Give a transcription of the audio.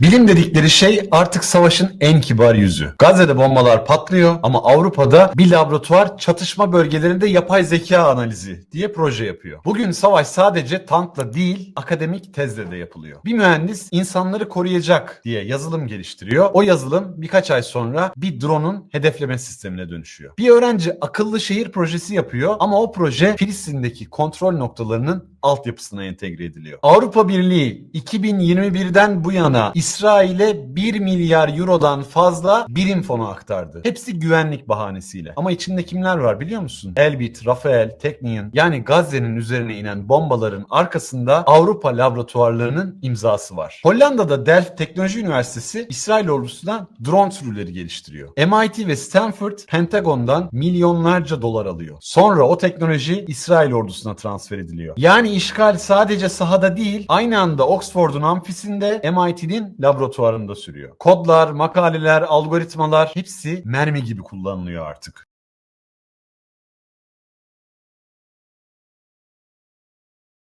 Bilim dedikleri şey artık savaşın en kibar yüzü. Gazze'de bombalar patlıyor ama Avrupa'da bir laboratuvar çatışma bölgelerinde yapay zeka analizi diye proje yapıyor. Bugün savaş sadece tankla değil akademik tezle de yapılıyor. Bir mühendis insanları koruyacak diye yazılım geliştiriyor. O yazılım birkaç ay sonra bir drone'un hedefleme sistemine dönüşüyor. Bir öğrenci akıllı şehir projesi yapıyor ama o proje Filistin'deki kontrol noktalarının altyapısına entegre ediliyor. Avrupa Birliği 2021'den bu yana İsrail'e 1 milyar eurodan fazla birim fonu aktardı. Hepsi güvenlik bahanesiyle. Ama içinde kimler var biliyor musun? Elbit, Rafael, Teknion yani Gazze'nin üzerine inen bombaların arkasında Avrupa laboratuvarlarının imzası var. Hollanda'da Delft Teknoloji Üniversitesi İsrail ordusuna drone sürüleri geliştiriyor. MIT ve Stanford Pentagon'dan milyonlarca dolar alıyor. Sonra o teknoloji İsrail ordusuna transfer ediliyor. Yani işgal sadece sahada değil, aynı anda Oxford'un amfisinde MIT'nin laboratuvarında sürüyor. Kodlar, makaleler, algoritmalar hepsi mermi gibi kullanılıyor artık.